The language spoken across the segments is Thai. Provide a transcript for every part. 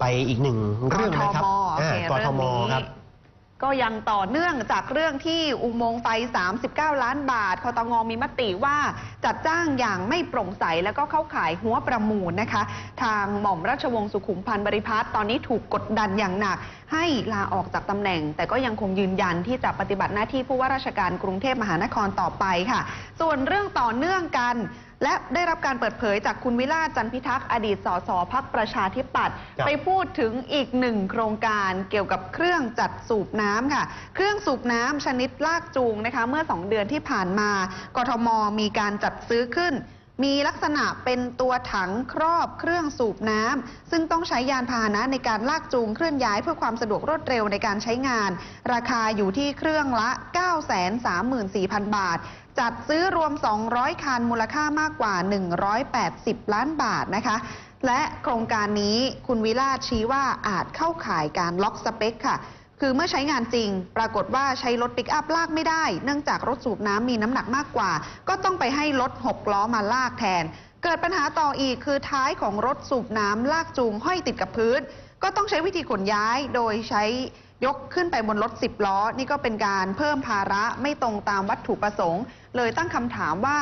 ไปอีกหนึ่งเรื่องนะครับกทมโอเคอ่ากทมเรื่องนี้ ครับ ก็ยังต่อเนื่องจากเรื่องที่อุโมงค์ไฟ 39 ล้านบาทคตงมีมติว่าจัดจ้างอย่างไม่โปร่งใสแล้วก็เข้าขายหัวประมูลนะคะ ทางหม่อมราชวงศ์สุขุมพันธ์บริพัตรตอนนี้ถูกกดดันอย่างหนัก ให้ลาออกจากตำแหน่ง แต่ก็ยังคงยืนยันที่จะปฏิบัติหน้าที่ผู้ว่าราชการกรุงเทพมหานครต่อไปค่ะ ส่วนเรื่องต่อเนื่องกันและได้รับการเปิดเผยจากคุณวิลาศจันทร์พิทักษ์อดีตสสพักประชาธิปัตย์ครับไปพูดถึงอีกหนึ่งโครงการเกี่ยวกับเครื่องจัดสูบน้ำค่ะ เครื่องสูบน้ำชนิดลากจูงนะคะ เมื่อ 2 เดือนที่ผ่านมากทมมีการจัดซื้อขึ้น มีลักษณะเป็นตัวถังครอบเครื่องสูบน้ำซึ่งต้องใช้ยานพาหนะในการลากจูงเคลื่อนย้ายเพื่อความสะดวกรวดเร็วในการใช้งาน ราคาอยู่ที่เครื่องละ 934,000 บาท จัดซื้อรวม 200 คันมูลค่ามากกว่า 180 ล้านบาทนะคะและโครงการนี้คุณวิลาชี้ว่าอาจเข้าข่ายการล็อกสเปคค่ะ คือเมื่อใช้งานจริง ปรากฏว่าใช้รถปิกอัพลากไม่ได้ เนื่องจากรถสูบน้ำมีน้ำหนักมากกว่า ก็ต้องไปให้รถหกล้อมาลากแทน เกิดปัญหาต่ออีกคือท้ายของรถสูบน้ำลากจูงห้อยติดกับพื้น ก็ต้องใช้วิธีขนย้ายโดยใช้ยกขึ้นไปบนรถ 10 ล้อ นี่ก็เป็นการเพิ่มภาระไม่ตรงตามวัตถุประสงค์ เลยตั้งคำถามว่า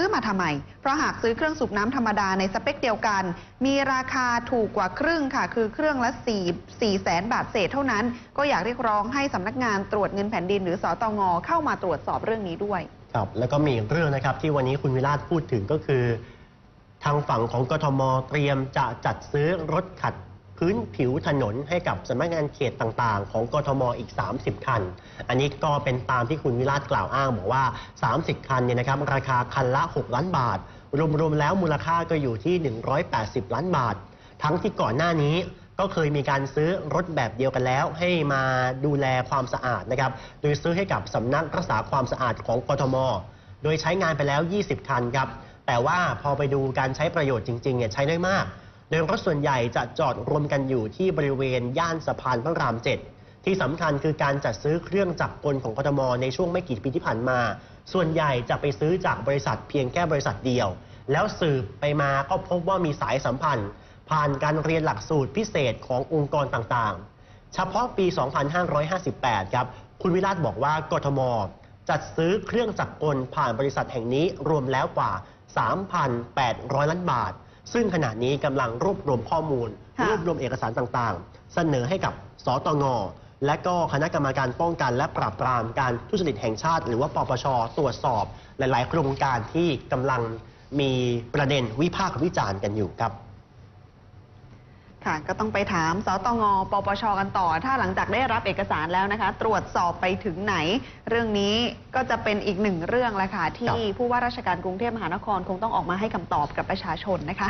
ซื้อมาทำไม เพราะหากซื้อเครื่องสูบน้ำธรรมดาในสเปคเดียวกัน มีราคาถูกกว่าครึ่งค่ะ คือเครื่องละ4 4แสนบาทเศษเท่านั้น ก็อยากเรียกร้องให้สำนักงานตรวจเงินแผ่นดิน หรือสตงเข้ามาตรวจสอบเรื่องนี้ด้วย ครับ แล้วก็มีอีกเรื่องนะครับที่วันนี้คุณวิราชพูดถึงก็คือ ทางฝั่งของกทมเตรียมจะจัดซื้อรถขัด พื้นผิวถนนให้กับสำนักงานเขตต่างๆ ของกทมอีก 30 คัน อันนี้ก็เป็นตามที่คุณวิราชกล่าวอ้างบอกว่า 30 คันเนี่ยนะครับราคาคันละ 6 ล้านบาท รวมๆแล้วมูลค่าก็อยู่ที่ 180 ล้านบาท ทั้งที่ก่อนหน้านี้ก็เคยมีการซื้อรถแบบเดียวกันแล้ว ให้มาดูแลความสะอาดนะครับ โดยซื้อให้กับสำนักรักษาความสะอาดของกทม โดยใช้งานไปแล้ว 20 คันครับ แต่ว่าพอไปดูการใช้ประโยชน์จริงๆเนี่ยใช้ได้มาก โดยรถส่วนใหญ่จะจอดรวมกันอยู่ที่บริเวณย่านสะพานพระรามเจ็ดที่สำคัญคือการจัดซื้อเครื่องจักรกลของกทมในช่วงไม่กี่ปีที่ผ่านมา ส่วนใหญ่จะไปซื้อจากบริษัทเพียงแค่บริษัทเดียว แล้วสืบไปมาก็พบว่ามีสายสัมพันธ์ ผ่านการเรียนหลักสูตรพิเศษขององค์กรต่างๆ เฉพาะปี 2558 ครับ คุณวิราชบอกว่ากทม จัดซื้อเครื่องจักรกลผ่านบริษัทแห่งนี้รวมแล้วกว่า 3,800 ล้านบาท ซึ่งขณะนี้กำลังรวบรวมข้อมูล ค่ะ รวบรวมเอกสารต่างๆ เสนอให้กับสตงและก็คณะกรรมการป้องกัน และปราบปรามการทุจริตแห่งชาติ หรือว่าปปชตรวจสอบ หลาย ๆ โครงการที่กำลังมีประเด็นวิพากษ์วิจารณ์กันอยู่ครับ ค่ะ ก็ต้องไปถามสตงปปชกันต่อ ถ้าหลังจากได้รับเอกสารแล้วนะคะ ตรวจสอบไปถึงไหน เรื่องนี้ก็จะเป็นอีกหนึ่งเรื่องแหละค่ะที่ผู้ว่าราชการกรุงเทพมหานครคงต้องออกมาให้คำตอบกับประชาชนนะคะ